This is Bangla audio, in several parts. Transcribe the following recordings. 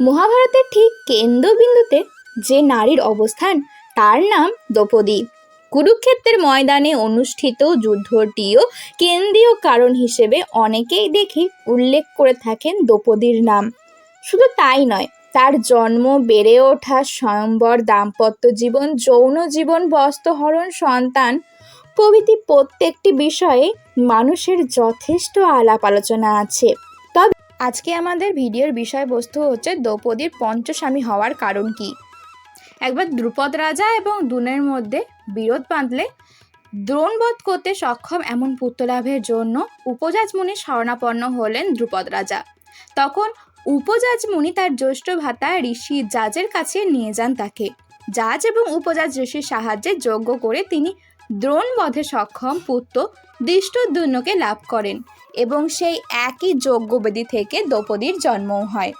মহাভারতের ঠিক কেন্দ্রবিন্দুতে যে নারীর অবস্থান, তার নাম দ্রৌপদী। কুরুক্ষেত্রের ময়দানে অনুষ্ঠিত যুদ্ধটিও কেন্দ্রীয় কারণ হিসেবে অনেকেই দেখি উল্লেখ করে থাকেন দ্রৌপদীর নাম। শুধু তাই নয়, তার জন্ম, বেড়ে ওঠা, স্বয়ম্বর দাম্পত্য জীবন, যৌন জীবন, বস্ত্রহরণ, সন্তান প্রভৃতি প্রত্যেকটি বিষয়ে মানুষের যথেষ্ট আলাপ আলোচনা আছে। আজকে আমাদের ভিডিওর বিষয়বস্তু হচ্ছে দ্রৌপদীর পঞ্চস্বামী হওয়ার কারণ কি? একবার দ্রুপদ রাজা এবং দুনের মধ্যে বিরোধ বাঁধলে দ্রোণবধ করতে সক্ষম এমন পুত্র লাভের জন্য উপজাজ মুনি শরণাপন্ন হলেন দ্রুপদ রাজা। তখন উপজাজ মুনি তার জ্যৈষ্ঠ ভাতা ঋষি জাজের কাছে নিয়ে যান তাকে। জাজ এবং উপজাজ ঋষির সাহায্যে যজ্ঞ করে তিনি দ্রোণবধে সক্ষম পুত্র দৃষ্টদ্যুন্নকে লাভ করেন এবং সেই একই যজ্ঞবেদী থেকে দ্রৌপদীর জন্মও হয়।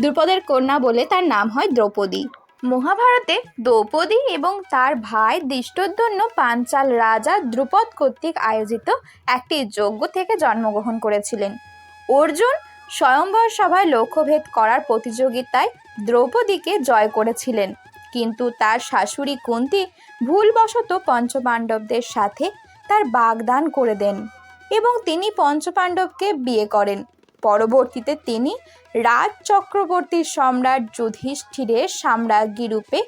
দ্রুপদের কন্যা বলে তার নাম হয় দ্রৌপদী। মহাভারতে দ্রৌপদী এবং তার ভাই দৃষ্টদ্যুন্ন পাঞ্চাল রাজা দ্রুপদ কর্তৃক আয়োজিত একটি যজ্ঞ থেকে জন্মগ্রহণ করেছিলেন। অর্জুন স্বয়ম্বর সভায় লক্ষ্যভেদ করার প্রতিযোগিতায় দ্রৌপদীকে জয় করেছিলেন। কিন্তু তার শাশুড়ি কুন্তি ভুলবশত পঞ্চপাণ্ডবদের সাথে তার বাগদান করে দেন এবং তিনি পঞ্চপাণ্ডবকে বিয়ে করেন। পরবর্তীতে তিনি রাজ চক্রবর্তীর সম্রাট যুধিষ্ঠিরের সাম্রাজ্ঞী রূপে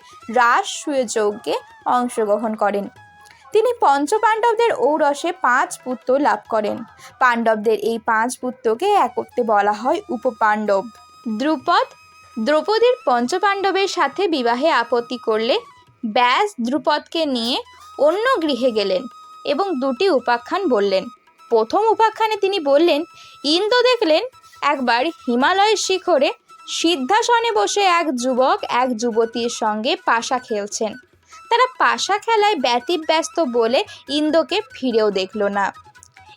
রাজসূয় যজ্ঞে অংশগ্রহণ করেন। তিনি পঞ্চপাণ্ডবদের ঔরসে পাঁচ পুত্র লাভ করেন। পাণ্ডবদের এই পাঁচ পুত্রকে একত্রে বলা হয় উপপাণ্ডব। দ্রুপদ দ্রৌপদীর পঞ্চপাণ্ডবের সাথে বিবাহে আপত্তি করলে ব্যাস দ্রুপদকে নিয়ে অন্য গৃহে গেলেন এবং দুটি উপাখ্যান বললেন। প্রথম উপাখ্যানে তিনি বললেন, ইন্দ্র দেখলেন একবার হিমালয়ের শিখরে সিদ্ধাসনে বসে এক যুবক এক যুবতীর সঙ্গে পাশা খেলছেন। তারা পাশা খেলায় ব্যতিব্যস্ত বলে ইন্দ্রকে ফিরেও দেখল না।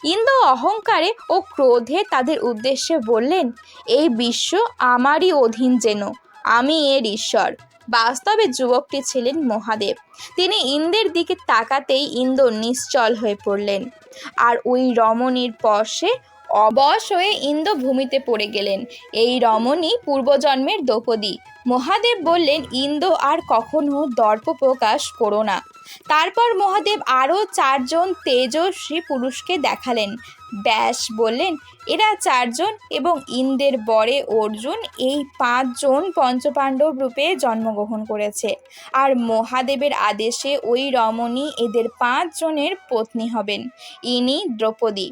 ইন্দ্র অহংকারে ও ক্রোধে তাদের উদ্দেশ্যে বললেন, এই বিশ্ব আমারই অধীন যেন। আমি এর ঈশ্বর। বাস্তবে যুবকটি ছিলেন মহাদেব। তিনি ইন্দ্রের দিকে তাকাতেই ইন্দ্র নিশ্চল হয়ে পড়লেন। আর ওই রমণীর পর্শে অবশ হয়ে ইন্দ্র ভূমিতে পড়ে গেলেন। এই রমণী পূর্বজন্মের দ্রৌপদী। মহাদেব বললেন, ইন্দ্র আর কখনো দর্প প্রকাশ করো না। তারপর মহাদেব আরও চারজন তেজস্বী পুরুষকে দেখালেন। ব্যাস, বললেন, এরা চারজন এবং ইন্দ্রের বরে অর্জুন এই পাঁচজন পঞ্চপাণ্ডব রূপে জন্মগ্রহণ করেছে। আর মহাদেবের আদেশে ওই রমণী এদের পাঁচজনের পত্নী হবেন। ইনি দ্রৌপদী।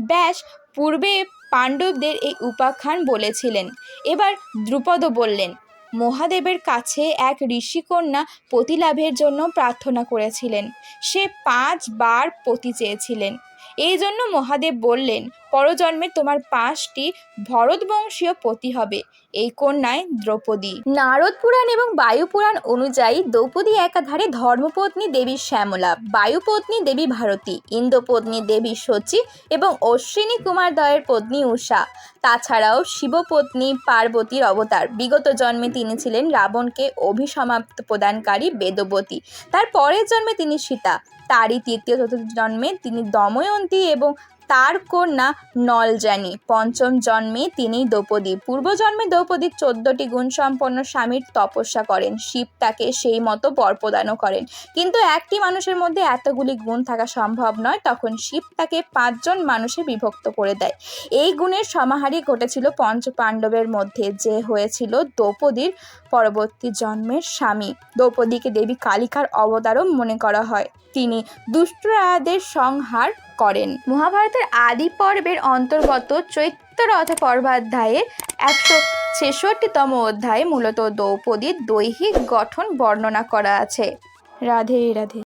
ব্যাস পূর্বে পাণ্ডবদের এই উপাখ্যান বলেছিলেন। এবার দ্রুপদ বললেন, মহাদেবের কাছে এক ঋষিকন্যা পতিলাভের জন্য প্রার্থনা করেছিলেন। সে পাঁচবার পতি চেয়েছিলেন। এই জন্য মহাদেব বললেন, পরজন্মে তোমার পাঁচটি ভরতবংশীয় পতি হবে, এই কন্যায় দ্রৌপদী। নারদ পুরাণ এবং বায়ু পুরাণ অনুযায়ী দ্রৌপদী একাধারে ধর্মপত্নী দেবী শ্যামলা বায়ুপত্নী দেবী ভারতী ইন্দ্রপত্নী দেবী শচী এবং অশ্বিনী কুমার দয়ের পত্নী উষা তাছাড়াও শিবপত্নী পার্বতীর অবতার। বিগত জন্মে তিনি ছিলেন রাবণকে অভিসমাপ্ত প্রদানকারী বেদবতী। তার পরের জন্মে তিনি সীতা। তারই তৃতীয় চতুর্থ জন্মে তিনি দময়ন্তী এবং তার কন্যা নলজানি। পঞ্চম জন্মে তিনি দ্রৌপদী পূর্বজন্মে দ্রৌপদী চোদ্দটি গুণসম্পন্ন স্বামীর তপস্যা করেন। শিব তাকে সেই মতো বর প্রদানও করেন। কিন্তু একটি মানুষের মধ্যে এতগুলি গুণ থাকা সম্ভব নয়, তখন শিব তাকে পাঁচজন মানুষে বিভক্ত করে দেয়। এই গুণের সমাহারই ঘটেছিল পঞ্চ পাণ্ডবের মধ্যে, যে হয়েছিল দ্রৌপদীর পরবর্তী জন্মের স্বামী। দ্রৌপদীকে দেবী কালিকার অবতারও মনে করা হয়। তিনি দুষ্টরাদের সংহার করেন। মহাভারতের আদি পর্বের অন্তর্গত চৈত্ররথ পর্বাধ্যায়ের একশো ছেষট্টিতম অধ্যায়ে মূলত দ্রৌপদীর দৈহিক গঠন বর্ণনা করা আছে। রাধে রাধে।